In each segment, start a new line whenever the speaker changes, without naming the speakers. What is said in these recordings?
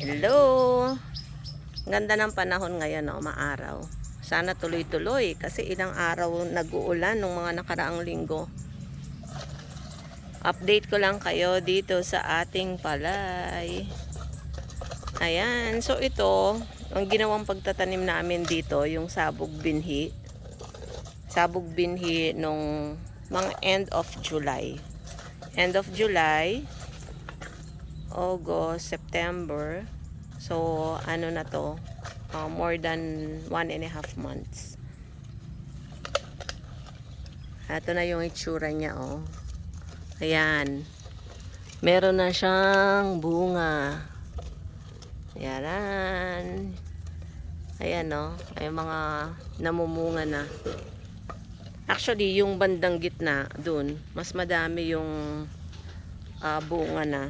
Hello! Ganda ng panahon ngayon, no? maaraw. Sana tuloy-tuloy kasi ilang araw nag-uulan nung mga nakaraang linggo. Update ko lang kayo dito sa ating palay. Ayan, so ito, ang ginawang pagtatanim namin dito, yung sabog binhi. Sabog binhi nung mga end of July. End of July, August, September. So, ano na to? uh, more than one and a half months. Ito na yung itsura niya, oh. Ayan. Meron na siyang bunga. Ayan. Ayan, oh. Ay mga namumunga na. Actually, yung bandang gitna, dun, mas madami yung ah, bunga na.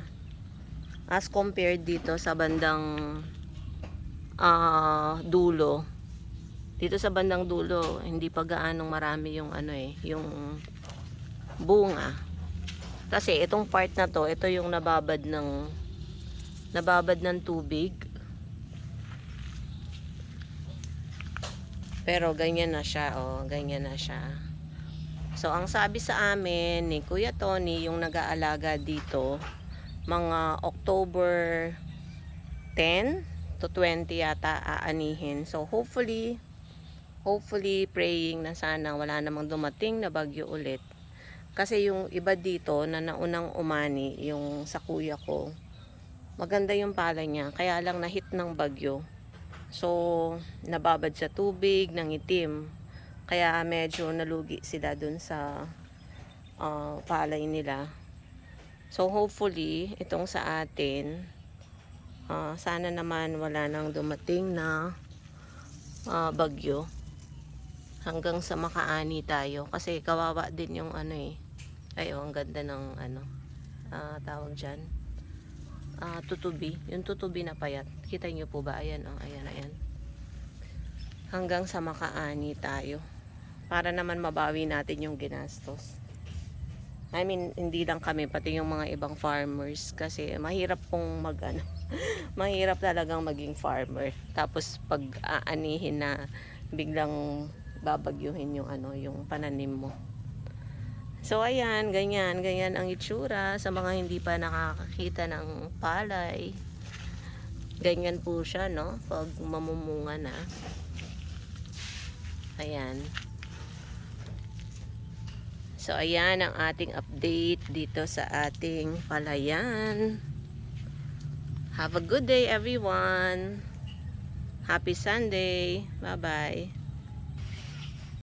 As compared dito sa bandang ah dulo. Dito sa bandang dulo, hindi pa gaanong marami yung ano eh, yung bunga. Kasi itong part na to, ito yung nababad ng nababad ng tubig. Pero ganyan na siya, oh, ganyan na siya. So ang sabi sa amin ni Kuya Tony, yung nag-aalaga dito, mga October 10 to 20 yata aanihin. So hopefully, hopefully praying na sana wala namang dumating na bagyo ulit. Kasi yung iba dito na naunang umani, yung sa kuya ko, maganda yung palay niya. Kaya lang nahit ng bagyo. So, nababad sa tubig, ng itim. Kaya medyo nalugi sila dun sa ah, palay nila. So, hopefully, itong sa atin, Ah, sana naman wala nang dumating na ah, bagyo hanggang sa makaani tayo. Kasi kawawa din yung ano eh. Ay oh, ang ganda ng ano ah, tawag dyan. Ah, tutubi. Yung tutubi na payat. Kita nyo po ba? Ayan oh, ayan ayan. Hanggang sa makaani tayo. Para naman mabawi natin yung ginastos I mean, hindi lang kami, pati yung mga ibang farmers. Kasi mahirap pong mag, ano, mahirap talagang maging farmer. Tapos pag aanihin na biglang babagyuhin yung ano, yung pananim mo. So ayan, ganyan, ganyan ang itsura sa mga hindi pa nakakakita ng palay. Ganyan po siya, no? Pag mamumunga na. Ayan. So, ayan ang ating update dito sa ating palayan. Have a good day, everyone. Happy Sunday. Bye-bye.